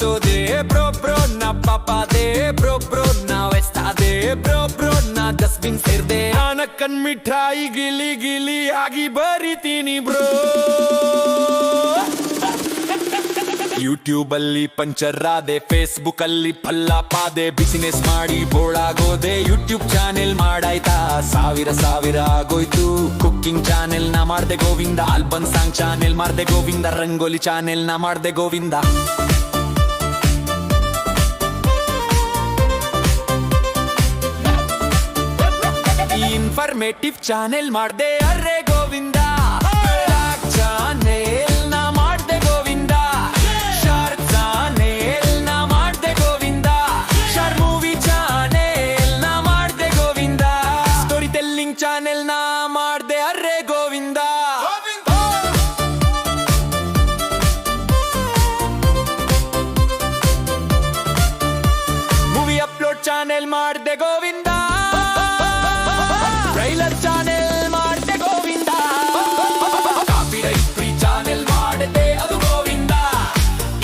Bro bro ನ ಪಾಪಾದೆ bro bro ನ ವೆಸ್ತಾದೆ ಬ್ರೋ ಬ್ರೋ ನ ಡಸ್ಟ್ಬಿನ್ ಸೇರ್ದೆ ನಾನಕ್ಕನ್ ಮಿಠಾಯಿ ಗಿಲಿ ಗಿಲಿ ಆಗಿ ಬರಿತೀನಿ ಬ್ರೋ ಯೂಟ್ಯೂಬ್ ಅಲ್ಲಿ ಪಂಚರ್ ಆದೆ ಫೇಸ್ಬುಕ್ ಅಲ್ಲಿ ಪಾದೆ ಬಿಸಿನೆಸ್ ಮಾಡಿ ಬೋಳಾಗೋದೆ ಯೂಟ್ಯೂಬ್ ಚಾನೆಲ್ ಮಾಡಾಯ್ತಾ. ಸಾವಿರ ಸಾವಿರ ಆಗೋಯ್ತು. ಕುಕ್ಕಿಂಗ್ ಚಾನೆಲ್ನ ಮಾಡ್ದೆ ಗೋವಿಂದ ಆಲ್ಬನ್ ಸಾಂಗ್ ಚಾನೆಲ್ ಮಾಡ್ದೆ ಗೋವಿಂದ ರಂಗೋಲಿ ಚಾನೆಲ್ನ ಮಾಡ್ದೆ ಗೋವಿಂದ. ಇನ್ಫಾರ್ಮೇಟಿವ್ ಚಾನೆಲ್ ಮಾಡ್ದೆ, ಅರ್ರೆ ಗೋವಿಂದ. ಚಾನೆಲ್ ಮಾಡ್ದೆ ಗೋವಿಂದ. ಮಾಡ್ದೆ Govinda. Movie channel Govinda. Channel ಮಾಡ್ದೆ ಗೋವಿಂದ. ಮೂವಿ ಅಪ್ಲೋಡ್ ಚಾನೆಲ್ ಮಾಡ್ದೆ ಗೋವಿಂದ. ಚಾನೆಲ್ ಮಾಡಿದೆ ಗೋವಿಂದ. ಚಾನೆಲ್ ಮಾಡಿದೆ ಗೋವಿಂದ.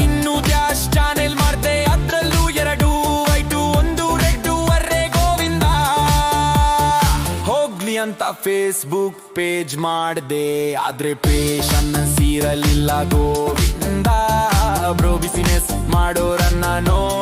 ಇನ್ನು ಚಾನೆಲ್ ಮಾಡಿದೆ ಅದರಲ್ಲೂ ಎರಡು ಒಂದು ಗೋವಿಂದ. ಹೋಗ್ಲಿ ಅಂತ ಫೇಸ್ಬುಕ್ ಪೇಜ್ ಮಾಡಿದೆ, ಆದ್ರೆ ಪೇಶನ್ನ ಸೀರಲಿಲ್ಲ ಗೋವಿಂದ. ಬ್ರೋ ಬಿಸಿನೆಸ್ ಮಾಡೋರನ್ನ ನೋಡಿಂದ